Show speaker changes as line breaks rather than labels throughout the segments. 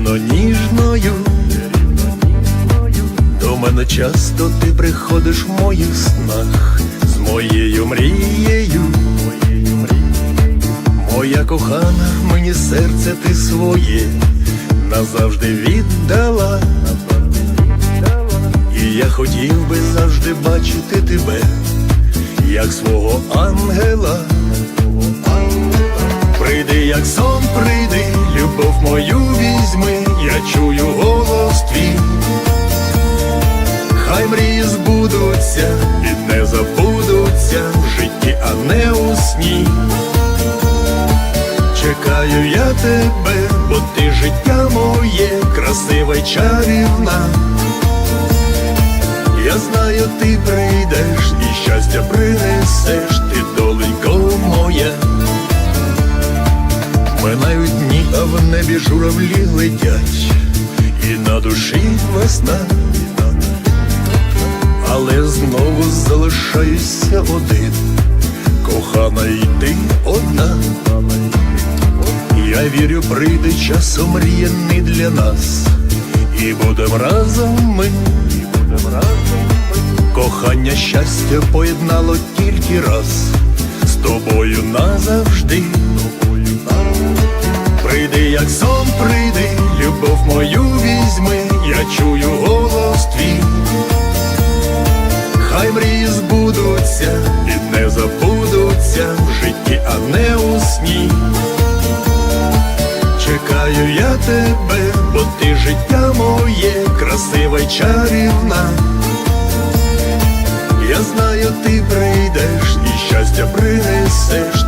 чарівно ніжною. До мене часто ти приходиш в моїх снах з моєю мрією. Моя кохана, мені серце ти своє назавжди віддала. І я хотів би завжди бачити тебе, як свого ангела. Прийди, як сон, прийди, любов мою я чую голос твій. Хай мрії збудуться і не забудуться в житті, а не у сні. Чекаю я тебе, бо ти життя моє, красива й чарівна. В небі журавлі летять, і на душі весна, але знову залишаюся один, кохана й ти одна. Я вірю, прийде час омріяний для нас, і будем разом ми. Кохання щастя поєднало тільки раз з тобою назавжди. Як сон, прийди, любов мою візьми, я чую голос твій. Хай мрії збудуться і не забудуться в житті, а не у сні. Чекаю я тебе, бо ти життя моє, красива й чарівна. Я знаю, ти прийдеш і щастя принесеш,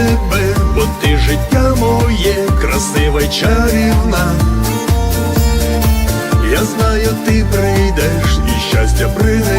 тебе, бо ти життя моє, красива й чарівна. Я знаю, ти прийдеш і щастя прийде.